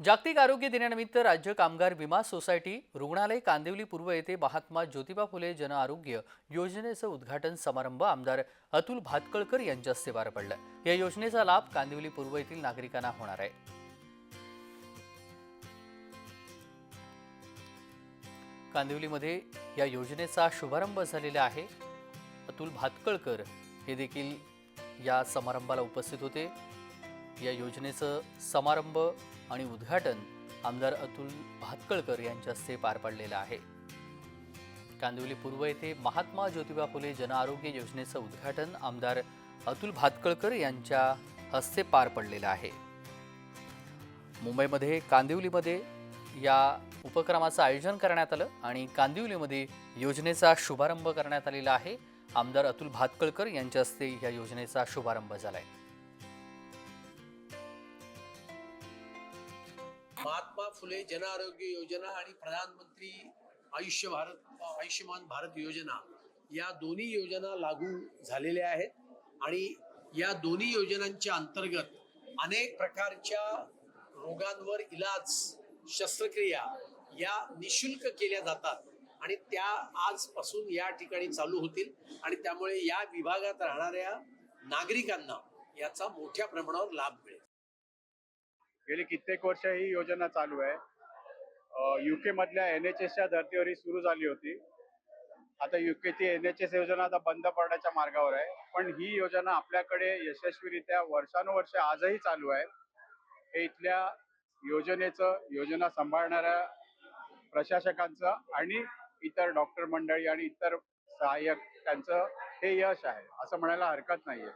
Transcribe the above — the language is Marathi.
जागतिक आरोग्य दिनानिमित्त राज्य कामगार विमा सोसायटी रुग्णालय कांदिवली पूर्व येथे महात्मा ज्योतिबा फुले जन आरोग्य योजनेचं उद्घाटन समारंभ आमदार अतुल भातकळकर यांच्या हस्ते पार पडला. या योजनेचा लाभ कांदिवली पूर्व येथील नागरिकांना होणार आहे. कांदिवलीमध्ये या योजनेचा शुभारंभ झालेला आहे. अतुल भातकळकर हे देखील या समारंभाला उपस्थित होते. या योजनेचं समारंभ आणि उद्घाटन आमदार अतुल भातकळकर यांच्या हस्ते पार पडलेलं आहे. कांदिवली पूर्व येथे महात्मा ज्योतिबा फुले जन आरोग्य योजनेचं उद्घाटन आमदार अतुल भातकळकर यांच्या हस्ते पार पडलेलं आहे. मुंबईमध्ये कांदिवलीमध्ये या उपक्रमाचं आयोजन करण्यात आलं आणि कांदिवलीमध्ये योजनेचा शुभारंभ करण्यात आलेला आहे. आमदार अतुल भातकळकर यांच्या हस्ते या योजनेचा शुभारंभ झाला आहे महात्मा फुले जन आरोग्य योजना आणि प्रधानमंत्री आयुष्य भारत आयुष्यमान भारत योजना या दोन्ही योजना लागू झालेल्या आहेत. आणि या दोन्ही योजनांच्या अंतर्गत अनेक प्रकारच्या रोगांवर इलाज शस्त्रक्रिया या निशुल्क केल्या जातात आणि त्या आजपासून या ठिकाणी चालू होतील. आणि त्यामुळे या विभागात राहणाऱ्या नागरिकांना याचा मोठ्या प्रमाणावर लाभ मिळेल. गेली कित्येक वर्ष ही योजना चालू आहे. युके मधल्या एन एच एसच्या धर्तीवर ही सुरू झाली होती. आता युकेची एन एच एस योजना आता बंद पडण्याच्या मार्गावर आहे. पण ही योजना आपल्याकडे यशस्वीरित्या वर्षानुवर्ष आजही चालू आहे. हे इथल्या योजनेचं योजना सांभाळणाऱ्या प्रशासकांचं आणि इतर डॉक्टर मंडळी आणि इतर सहाय्यक त्यांचं हे यश आहे. असं म्हणायला हरकत नाहीये.